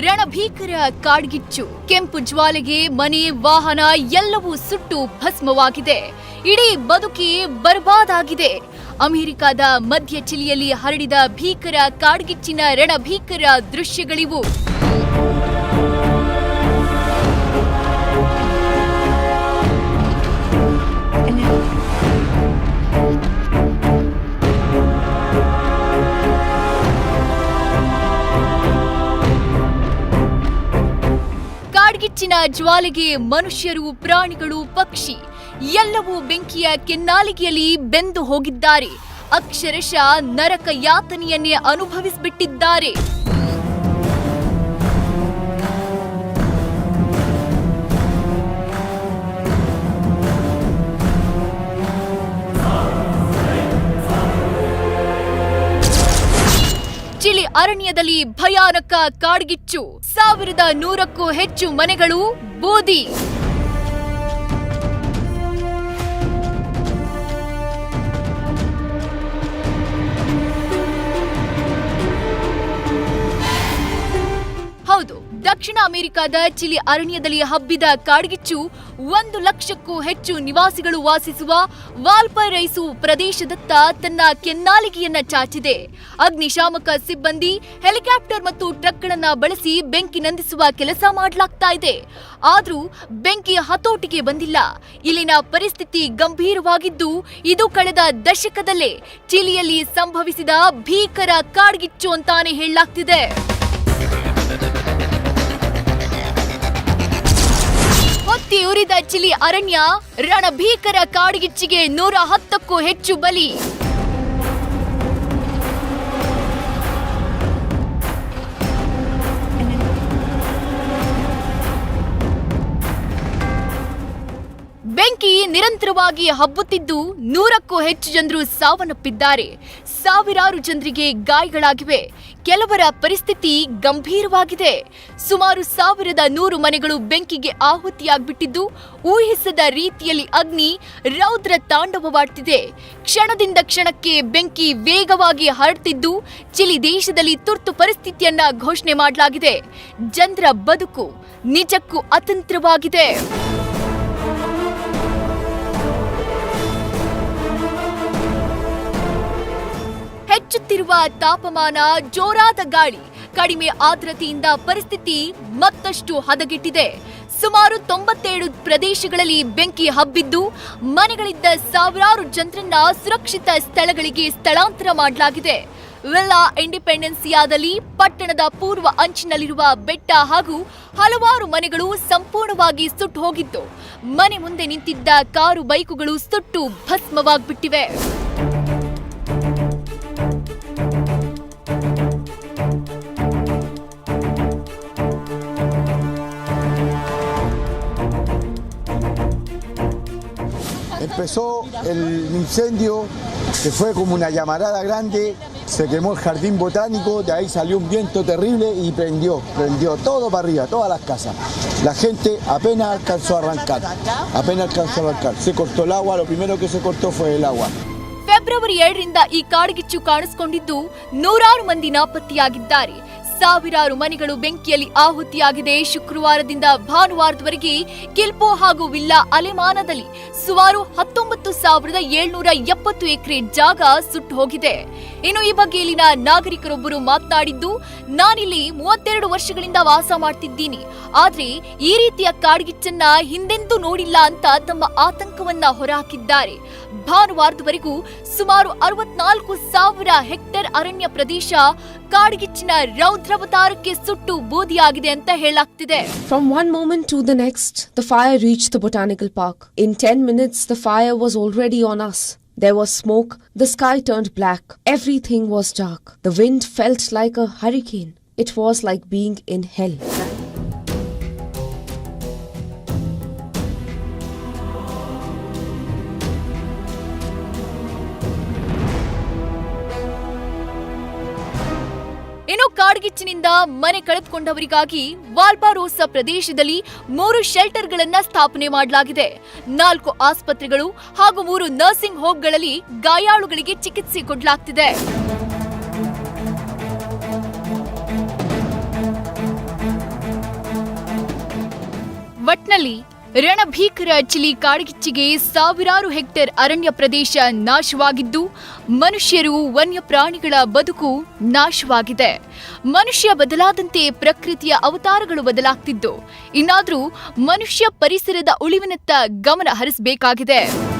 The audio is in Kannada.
ರಣಭೀಕರ ಕಾಡ್ಗಿಚ್ಚು, ಕೆಂಪು ಜ್ವಾಲೆಗೆ ಮನೆ, ವಾಹನ ಎಲ್ಲವೂ ಸುಟ್ಟು ಭಸ್ಮವಾಗಿದೆ. ಇಡೀ ಬದುಕಿ ಬರ್ಬಾದಾಗಿದೆ. ಅಮೆರಿಕದ ಮಧ್ಯ ಚಿಲಿಯಲ್ಲಿ ಹರಡಿದ ಭೀಕರ ಕಾಡ್ಗಿಚ್ಚಿನ ರಣಭೀಕರ ದೃಶ್ಯಗಳಿವು. ಕಾಡ್ಗಿಚ್ಚಿನ ಜ್ವಾಲೆಗೆ ಮನುಷ್ಯರು ಪ್ರಾಣಿಗಳು ಪಕ್ಷಿ ಎಲ್ಲವೂ ಬೆಂಕಿಯ ಕೆನ್ನಾಲಿಗೆಯಲ್ಲಿ ಬೆಂದು ಹೋಗಿದ್ದಾರೆ. ಅಕ್ಷರಶಃ ನರಕ ಯಾತನೆಯನ್ನೇ ಅನುಭವಿಸಿಬಿಟ್ಟಿದ್ದಾರೆ. ಅರಣ್ಯದಲ್ಲಿ ಭಯಾನಕ ಕಾಡ್ಗಿಚ್ಚು. ಸಾವಿರದ ನೂರಕ್ಕೂ ಹೆಚ್ಚು ಮನೆಗಳು ಬೂದಿ. ದಕ್ಷಿಣ ಅಮೆರಿಕದ ಚಿಲಿ ಅರಣ್ಯದಲ್ಲಿ ಹಬ್ಬಿದ ಕಾಡ್ಗಿಚ್ಚು ಒಂದು ಲಕ್ಷಕ್ಕೂ ಹೆಚ್ಚು ನಿವಾಸಿಗಳು ವಾಸಿಸುವ ವಾಲ್ಪರೈಸು ಪ್ರದೇಶದತ್ತ ತನ್ನ ಕೆನ್ನಾಲಿಗೆಯನ್ನ ಚಾಚಿದೆ. ಅಗ್ನಿಶಾಮಕ ಸಿಬ್ಬಂದಿ, ಹೆಲಿಕಾಪ್ಟರ್ ಮತ್ತು ಟ್ರಕ್ಗಳನ್ನ ಬಳಸಿ ಬೆಂಕಿ ನಂದಿಸುವ ಕೆಲಸ ಮಾಡಲಾಗ್ತಾ ಇದೆ. ಆದರೂ ಬೆಂಕಿ ಹತೋಟಿಗೆ ಬಂದಿಲ್ಲ. ಇಲ್ಲಿನ ಪರಿಸ್ಥಿತಿ ಗಂಭೀರವಾಗಿದ್ದು, ಇದು ಕಳೆದ ದಶಕದಲ್ಲೇ ಚಿಲಿಯಲ್ಲಿ ಸಂಭವಿಸಿದ ಭೀಕರ ಕಾಡ್ಗಿಚ್ಚು ಅಂತಾನೆ ಹೇಳಲಾಗ್ತಿದೆ. ಉರಿದ ಚಿಲಿ ಅರಣ್ಯ ರಣಭೀಕರ ಕಾಡ್ಗಿಚ್ಚಿಗೆ ನೂರ ಹತ್ತಕ್ಕೂ ಹೆಚ್ಚು ಬಲಿ. ಬೆಂಕಿ ನಿರಂತರವಾಗಿ ಹಬ್ಬುತ್ತಿದ್ದು ನೂರಕ್ಕೂ ಹೆಚ್ಚು ಜನರು ಸಾವನ್ನಪ್ಪಿದ್ದಾರೆ. ಸಾವಿರಾರು ಜನರಿಗೆ ಗಾಯಗಳಾಗಿವೆ. ಕೆಲವರ ಪರಿಸ್ಥಿತಿ ಗಂಭೀರವಾಗಿದೆ. ಸುಮಾರು ಸಾವಿರದ ನೂರು ಮನೆಗಳು ಬೆಂಕಿಗೆ ಆಹುತಿಯಾಗ್ಬಿಟ್ಟಿದ್ದು, ಊಹಿಸದ ರೀತಿಯಲ್ಲಿ ಅಗ್ನಿ ರೌದ್ರ ತಾಂಡವವಾಡ್ತಿದೆ. ಕ್ಷಣದಿಂದ ಕ್ಷಣಕ್ಕೆ ಬೆಂಕಿ ವೇಗವಾಗಿ ಹರಡ್ತಿದ್ದು, ಚಿಲಿ ದೇಶದಲ್ಲಿ ತುರ್ತು ಪರಿಸ್ಥಿತಿಯನ್ನ ಘೋಷಣೆ ಮಾಡಲಾಗಿದೆ. ಜನರ ಬದುಕು ನಿಜಕ್ಕೂ ಅತಂತ್ರವಾಗಿದೆ. ಹೆಚ್ಚುತ್ತಿರುವ ತಾಪಮಾನ ಜೋರಾದ ಗಾಳಿ, ಕಡಿಮೆ ಆರ್ದ್ರತೆಯಿಂದ ಪರಿಸ್ಥಿತಿ ಮತ್ತಷ್ಟು ಹದಗೆಟ್ಟಿದೆ. ಸುಮಾರು ತೊಂಬತ್ತೇಳು ಪ್ರದೇಶಗಳಲ್ಲಿ ಬೆಂಕಿ ಹಬ್ಬಿದ್ದು, ಮನೆಗಳಿದ್ದ ಸಾವಿರಾರು ಜನರನ್ನ ಸುರಕ್ಷಿತ ಸ್ಥಳಗಳಿಗೆ ಸ್ಥಳಾಂತರ ಮಾಡಲಾಗಿದೆ. ವಿಲ್ಲಾ ಇಂಡಿಪೆಂಡೆನ್ಸಿಯಾದಲ್ಲಿ ಪಟ್ಟಣದ ಪೂರ್ವ ಅಂಚಿನಲ್ಲಿರುವ ಬೆಟ್ಟ ಹಾಗೂ ಹಲವಾರು ಮನೆಗಳು ಸಂಪೂರ್ಣವಾಗಿ ಸುಟ್ಟು ಹೋಗಿದ್ದು, ಮನೆ ಮುಂದೆ ನಿಂತಿದ್ದ ಕಾರು ಬೈಕುಗಳು ಸುಟ್ಟು ಭಸ್ಮವಾಗ್ಬಿಟ್ಟಿವೆ. Empezó el incendio, que fue como una llamarada grande, se quemó el jardín botánico, de ahí salió un viento terrible y prendió, prendió todo para arriba, todas las casas. La gente apenas alcanzó a arrancar, apenas alcanzó a arrancar. Se cortó el agua, lo primero que se cortó fue el agua. February ಏಳರಿಂದ ಈ ಕಾಡ್ಗಿಚ್ಚು ಕಾಣಿಸಿಕೊಂಡಿದ್ದು ನೂರಾರು ಮಂದಿ ನಾಪತ್ತೆಯಾಗಿದ್ದಾರೆ ಸಾವಿರಾರು ಮನೆಗಳು ಬೆಂಕಿಯಲ್ಲಿ ಆಹುತಿಯಾಗಿದೆ. ಶುಕ್ರವಾರದಿಂದ ಭಾನುವಾರದವರೆಗೆ ಕಿಲ್ಪೋ ಹಾಗೂ ವಿಲ್ಲಾ ಅಲೆಮಾನದಲ್ಲಿ ಸುಮಾರು ಹತ್ತೊಂಬತ್ತು ಸಾವಿರದ ಏಳ್ನೂರ ಎಪ್ಪತ್ತು ಎಕರೆ ಜಾಗ ಸುಟ್ಟು ಹೋಗಿದೆ. ಇನ್ನು ಈ ಬಗ್ಗೆ ಇಲ್ಲಿನ ನಾಗರಿಕರೊಬ್ಬರು ಮಾತನಾಡಿದ್ದು, ನಾನಿಲ್ಲಿ ಮೂವತ್ತೆರಡು ವರ್ಷಗಳಿಂದ ವಾಸ ಮಾಡ್ತಿದ್ದೀನಿ. ಆದ್ರೆ ಈ ರೀತಿಯ ಕಾಡ್ಗಿಚ್ಚನ್ನ ಹಿಂದೆಂದೂ ನೋಡಿಲ್ಲ ಅಂತ ತಮ್ಮ ಆತಂಕವನ್ನ ಹೊರಹಾಕಿದ್ದಾರೆ ಭಾನುವಾರದವರೆಗೂ ಸುಮಾರು ಅರವತ್ನಾಲ್ಕು ಸಾವಿರ ಹೆಕ್ಟೇರ್ ಅರಣ್ಯ ಪ್ರದೇಶ ಕಾಡ್ಗಿಚ್ಚಿನ ರೌದ್ರವತಾರಕ್ಕೆ ಸುಟ್ಟು ಬೂದಿಯಾಗಿದೆ ಅಂತ ಹೇಳಲಾಗ್ತಿದೆ From one moment to the next, the fire reached the botanical park. In 10 minutes, the fire was already on us. There was smoke, the sky turned black, everything was dark. The wind felt like a hurricane. It was like being in hell. ಕಾಡ್ಗಿಚ್ಚಿನಿಂದ ಮನೆ ಕಳೆದುಕೊಂಡವರಿಗಾಗಿ ವಾಲ್ಬಾರೋಸ ಪ್ರದೇಶದಲ್ಲಿ ಮೂರು ಶೆಲ್ಟರ್ಗಳನ್ನು ಸ್ಥಾಪನೆ ಮಾಡಲಾಗಿದೆ. ನಾಲ್ಕು ಆಸ್ಪತ್ರೆಗಳು ಹಾಗೂ ಮೂರು ನರ್ಸಿಂಗ್ ಹೋಮ್ಗಳಲ್ಲಿ ಗಾಯಾಳುಗಳಿಗೆ ಚಿಕಿತ್ಸೆ ಕೊಡಲಾಗ್ತಿದೆ. ಒಟ್ನಲ್ಲಿ ರಣಭೀಕರ ಚಿಲಿ ಕಾಡ್ಗಿಚ್ಚಿಗೆ ಸಾವಿರಾರು ಹೆಕ್ಟೇರ್ ಅರಣ್ಯ ಪ್ರದೇಶ ನಾಶವಾಗಿದ್ದು, ಮನುಷ್ಯರು ವನ್ಯಪ್ರಾಣಿಗಳ ಬದುಕು ನಾಶವಾಗಿದೆ. ಮನುಷ್ಯ ಬದಲಾದಂತೆ ಪ್ರಕೃತಿಯ ಅವತಾರಗಳು ಬದಲಾಗ್ತಿದ್ದು. ಇನ್ನಾದರೂ ಮನುಷ್ಯ ಪರಿಸರದ ಉಳಿವಿನತ್ತ ಗಮನ ಹರಿಸಬೇಕಾಗಿದೆ.